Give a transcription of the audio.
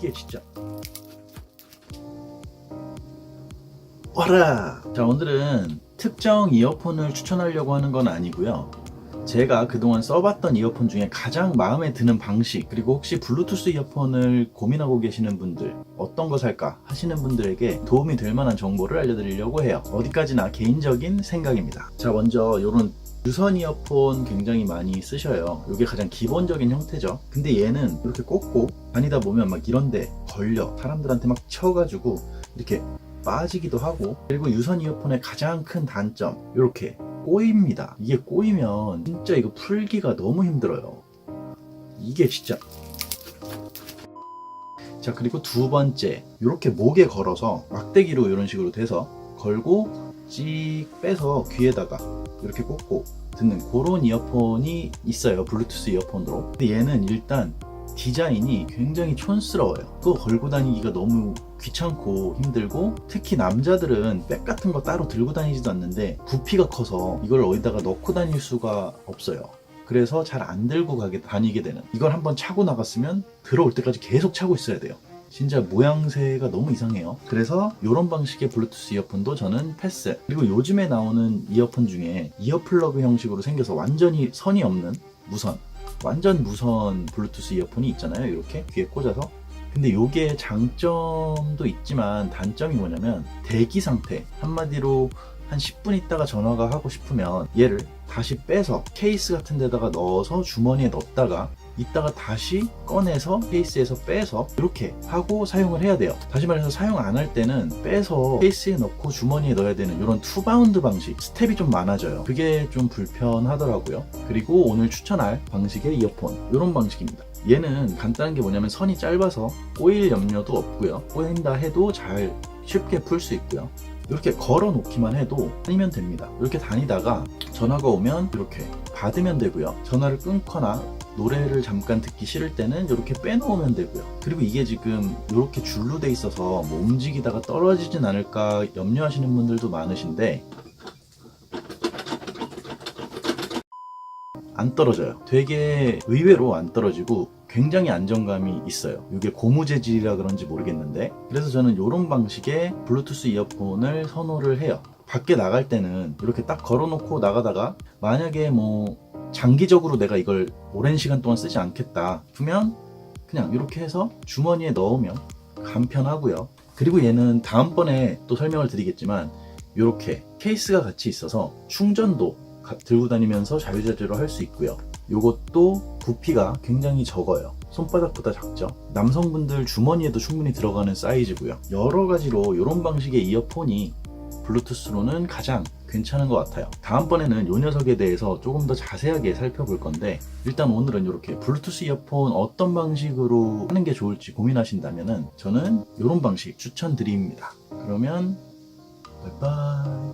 이게 진짜. 와라. 자 오늘은 특정 이어폰을 추천하려고 하는 건 아니고요. 제가 그동안 써봤던 이어폰 중에 가장 마음에 드는 방식 그리고 혹시 블루투스 이어폰을 고민하고 계시는 분들 어떤 거 살까 하시는 분들에게 도움이 될 만한 정보를 알려드리려고 해요. 어디까지나 개인적인 생각입니다. 자 먼저 이런 유선 이어폰 굉장히 많이 쓰셔요. 이게 가장 기본적인 형태죠. 근데 얘는 이렇게 꽂고 다니다 보면 막 이런데 걸려. 사람들한테 막 쳐가지고 이렇게 빠지기도 하고. 그리고 유선 이어폰의 가장 큰 단점 이렇게 꼬입니다. 이게 꼬이면 진짜 이거 풀기가 너무 힘들어요. 이게 진짜. 자 그리고 두 번째 이렇게 목에 걸어서 막대기로 이런 식으로 돼서 걸고 찍 빼서 귀에다가 이렇게 꽂고 듣는 그런 이어폰이 있어요. 블루투스 이어폰으로. 근데 얘는 일단 디자인이 굉장히 촌스러워요. 그거 걸고 다니기가 너무 귀찮고 힘들고 특히 남자들은 백 같은 거 따로 들고 다니지도 않는데 부피가 커서 이걸 어디다가 넣고 다닐 수가 없어요. 그래서 잘 안 들고 가게 다니게 되는. 이걸 한번 차고 나갔으면 들어올 때까지 계속 차고 있어야 돼요. 진짜 모양새가 너무 이상해요. 그래서 이런 방식의 블루투스 이어폰도 저는 패스. 그리고 요즘에 나오는 이어폰 중에 이어플러그 형식으로 생겨서 완전히 선이 없는 무선 완전 무선 블루투스 이어폰이 있잖아요 이렇게. 귀에 꽂아서. 근데 요게 장점도 있지만 단점이 뭐냐면 대기 상태. 한마디로 한 10분 있다가 전화가 하고 싶으면 얘를 다시 빼서 케이스 같은 데다가 넣어서 주머니에 넣었다가 이따가 다시 꺼내서 케이스에서 빼서 이렇게 하고 사용을 해야 돼요. 다시 말해서 사용 안 할 때는 빼서 케이스에 넣고 주머니에 넣어야 되는 이런 투바운드 방식 스텝이 좀 많아져요. 그게 좀 불편하더라고요. 그리고 오늘 추천할 방식의 이어폰 이런 방식입니다. 얘는 간단한 게 뭐냐면 선이 짧아서 꼬일 염려도 없고요. 꼬인다 해도 잘 쉽게 풀 수 있고요. 이렇게 걸어 놓기만 해도 다니면 됩니다. 이렇게 다니다가 전화가 오면 이렇게 받으면 되고요. 전화를 끊거나 노래를 잠깐 듣기 싫을 때는 이렇게 빼놓으면 되고요. 그리고 이게 지금 이렇게 줄로 돼 있어서 뭐 움직이다가 떨어지진 않을까 염려하시는 분들도 많으신데 안 떨어져요. 되게 의외로 안 떨어지고 굉장히 안정감이 있어요. 이게 고무 재질이라 그런지 모르겠는데. 그래서 저는 이런 방식의 블루투스 이어폰을 선호를 해요 밖에 나갈 때는 이렇게 딱 걸어놓고 나가다가 만약에 뭐 장기적으로 내가 이걸 오랜 시간 동안 쓰지 않겠다 그러면 그냥 이렇게 해서 주머니에 넣으면 간편하고요. 그리고 얘는 다음번에 또 설명을 드리겠지만 이렇게 케이스가 같이 있어서 충전도 가- 들고 다니면서 자유자재로 할 수 있고요. 이것도 부피가 굉장히 적어요. 손바닥보다 작죠? 남성분들 주머니에도 충분히 들어가는 사이즈고요. 여러 가지로 이런 방식의 이어폰이 블루투스로는 가장 괜찮은 것 같아요. 다음번에는 이 녀석에 대해서 조금 더 자세하게 살펴볼 건데 일단 오늘은 이렇게 블루투스 이어폰 어떤 방식으로 하는 게 좋을지 고민하신다면 저는 이런 방식 추천드립니다. 그러면 바이바이